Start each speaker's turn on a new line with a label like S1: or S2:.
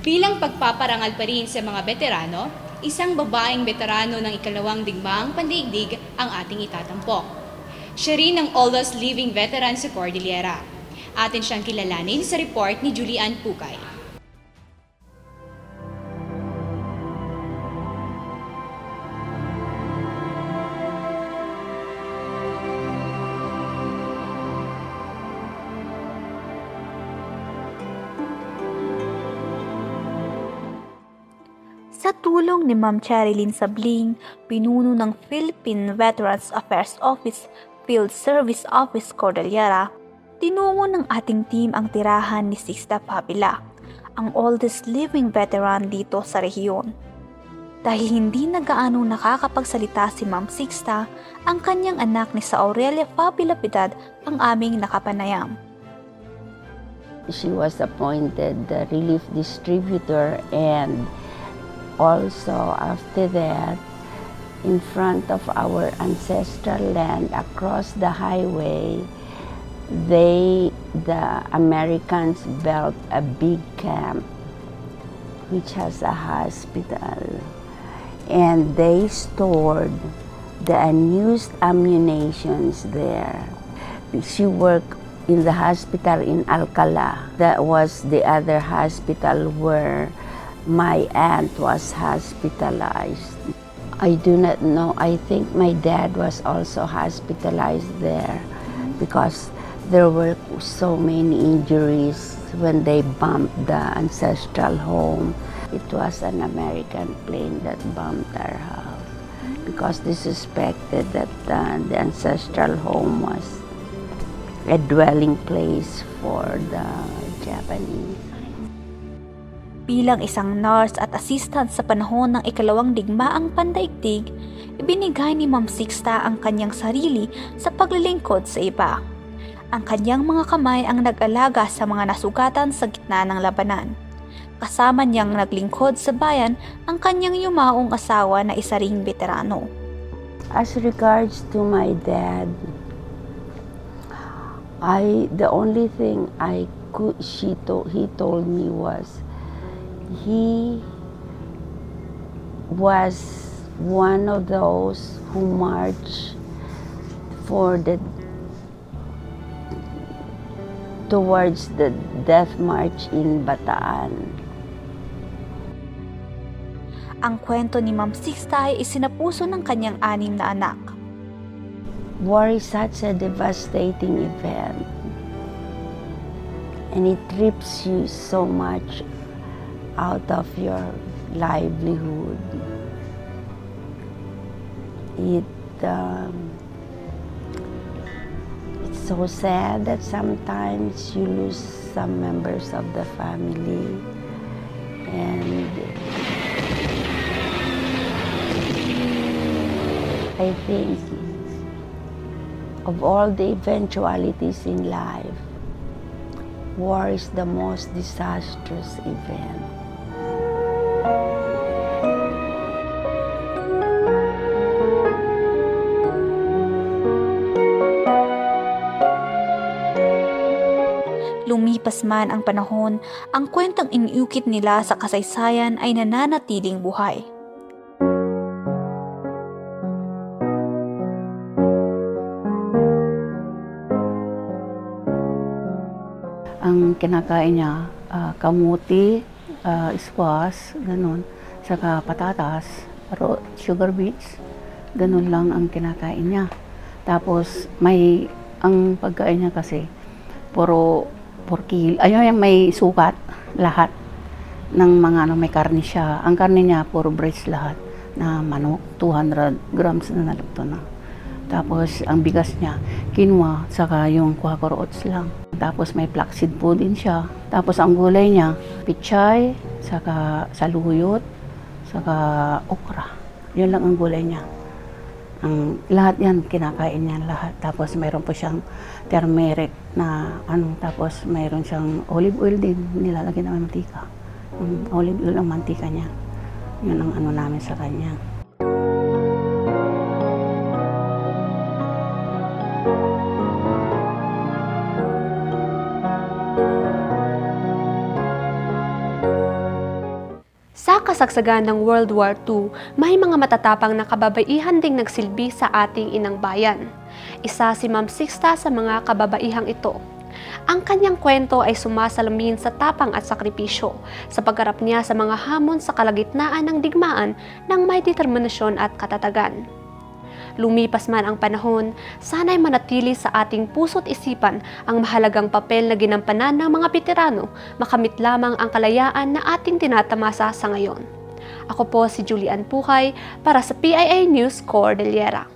S1: Bilang pagpaparangal pa rin sa mga veterano, isang babaeng veterano ng ikalawang digmaang pandaigdig ang ating itatampok. Siya rin ang oldest living veteran sa Cordillera. Atin siyang kilalanin sa report ni Julian Pukay.
S2: Sa tulong ni Ma'am Cherilyn Sabling, pinuno ng Philippine Veterans Affairs Office Field Service Office Cordillera, tinungo ng ating team ang tirahan ni Sixta Pabila, ang oldest living veteran dito sa rehiyon. Dahil hindi na gaano nakakapagsalita si Ma'am Sixta, ang kanyang anak ni sa Aurelia Fabila Piedad ang aming nakapanayam.
S3: she was appointed the relief distributor and also after that in front of our ancestral land across the highway they the americans built a big camp which has a hospital and they stored the unused ammunitions there she worked in the hospital in Alcala. That was the other hospital where my aunt was hospitalized. I do not know. I think my dad was also hospitalized there because there were so many injuries when they bombed the ancestral home. It was an American plane that bombed our house because they suspected that uh, the ancestral home was a dwelling place for the Japanese.
S2: Bilang isang nurse at assistant sa panahon ng ikalawang digmaang pandaigdig, ibinigay ni Ma'am Sixta ang kanyang sarili sa paglilingkod sa iba. Ang kanyang mga kamay ang nag-alaga sa mga nasugatan sa gitna ng labanan. Kasama niyang naglingkod sa bayan ang kanyang yumaong asawa na isa ring veterano.
S3: As regards to my dad, I the only thing I could she told he told me was he was one of those who marched for the towards the death march in Bataan.
S2: Ang kwento ni Ma'am Sixta ay isinapuso ng kanyang anim na anak.
S3: War is such a devastating event. And it trips you so much out of your livelihood. It, um, it's so sad that sometimes you lose some members of the family. And I think of all the eventualities in life, war is the most disastrous event.
S2: Lumipas man ang panahon, ang kwentang iniukit nila sa kasaysayan ay nananatiling buhay.
S3: Ang kinakain niya, ah, kamuti, ah, squash, ganun, saka patatas, sugar beets, ganun lang ang kinakain niya. Tapos may, ang pagkain niya kasi, puro, puro kilo, ayun may sukat, lahat ng mga ano, may karne siya. Ang karne niya, puro breast lahat na manok, 200 grams na nalagto na. Tapos, ang bigas niya, quinoa, saka yung quaker oats lang. Tapos, may flaxseed po din siya. Tapos, ang gulay niya, pichay, saka saluyot, saka okra. Yun lang ang gulay niya. Ang, lahat yan, kinakain niya lahat. Tapos, mayroon po siyang turmeric na ano, tapos mayroon siyang olive oil din, nilalagyan ng mantika. Yung olive oil ang mantika niya. Yun ang ano namin sa kanya.
S4: Kasagsagan ng World War II, may mga matatapang na kababaihan ding nagsilbi sa ating inang bayan. Isa si Ma'am Sixta sa mga kababaihang ito. Ang kanyang kwento ay sumasalamin sa tapang at sakripisyo sa pagharap niya sa mga hamon sa kalagitnaan ng digmaan ng may determinasyon at katatagan. Lumipas man ang panahon, sana'y manatili sa ating puso't isipan ang mahalagang papel na ginampanan ng mga veterano makamit lamang ang kalayaan na ating tinatamasa sa ngayon. Ako po si Julian Puhay para sa PIA News Cordillera.